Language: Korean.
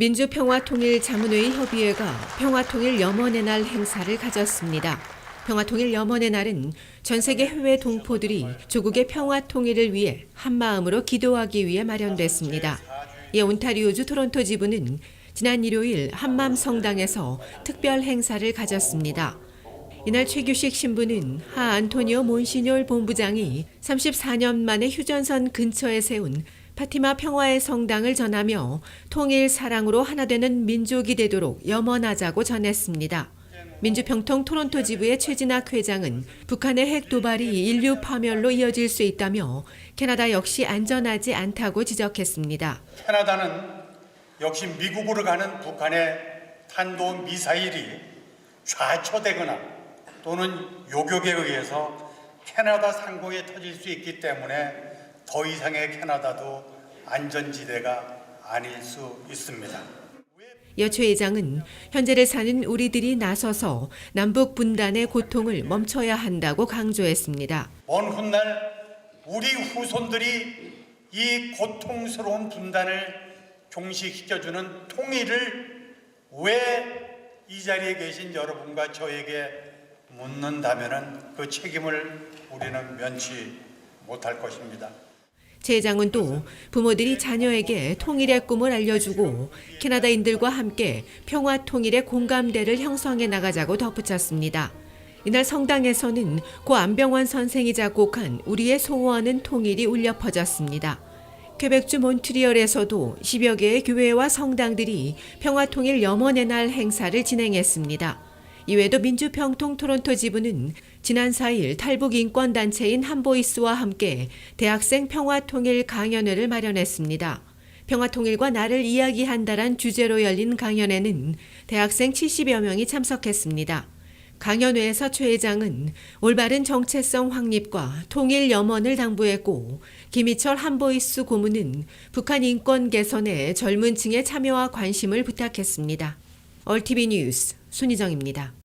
민주평화통일자문회의 협의회가 평화통일 염원의 날 행사를 가졌습니다. 평화통일 염원의 날은 전 세계 해외 동포들이 조국의 평화통일을 위해 한마음으로 기도하기 위해 마련됐습니다. 이에 온타리오주 토론토 지부는 지난 일요일 한맘 성당에서 특별 행사를 가졌습니다. 이날 최규식 신부는 하 안토니오 몬시뇰 본부장이 34년 만에 휴전선 근처에 세운 파티마 평화의 성당을 전하며 통일 사랑으로 하나 되는 민족이 되도록 염원하자고 전했습니다. 민주평통 토론토 지부의 최진학 회장은 북한의 핵 도발이 인류 파멸로 이어질 수 있다며 캐나다 역시 안전하지 않다고 지적했습니다. 캐나다는 역시 미국으로 가는 북한의 탄도 미사일이 좌초되거나 또는 요격에 의해서 캐나다 상공에 터질 수 있기 때문에 더 이상의 캐나다도 안전지대가 아닐 수 있습니다. 여최 회장은 현재를 사는 우리들이 나서서 남북 분단의 고통을 멈춰야 한다고 강조했습니다. 먼 훗날 우리 후손들이 이 고통스러운 분단을 종식시켜주는 통일을 왜 이 자리에 계신 여러분과 저에게 묻는다면 그 책임을 우리는 면치 못할 것입니다. 최 회장은 또 부모들이 자녀에게 통일의 꿈을 알려주고 캐나다인들과 함께 평화 통일의 공감대를 형성해 나가자고 덧붙였습니다. 이날 성당에서는 고 안병환 선생이 작곡한 우리의 소원은 통일이 울려 퍼졌습니다. 퀘벡주 몬트리올에서도 10여 개의 교회와 성당들이 평화통일 염원의 날 행사를 진행했습니다. 이외에도 민주평통 토론토 지부는 지난 4일 탈북 인권 단체인 한보이스와 함께 대학생 평화통일 강연회를 마련했습니다. 평화통일과 나를 이야기한다란 주제로 열린 강연회는 대학생 70여 명이 참석했습니다. 강연회에서 최 회장은 올바른 정체성 확립과 통일 염원을 당부했고 김희철 한보이스 고문은 북한 인권 개선에 젊은 층의 참여와 관심을 부탁했습니다. 얼티비 뉴스 손희정입니다.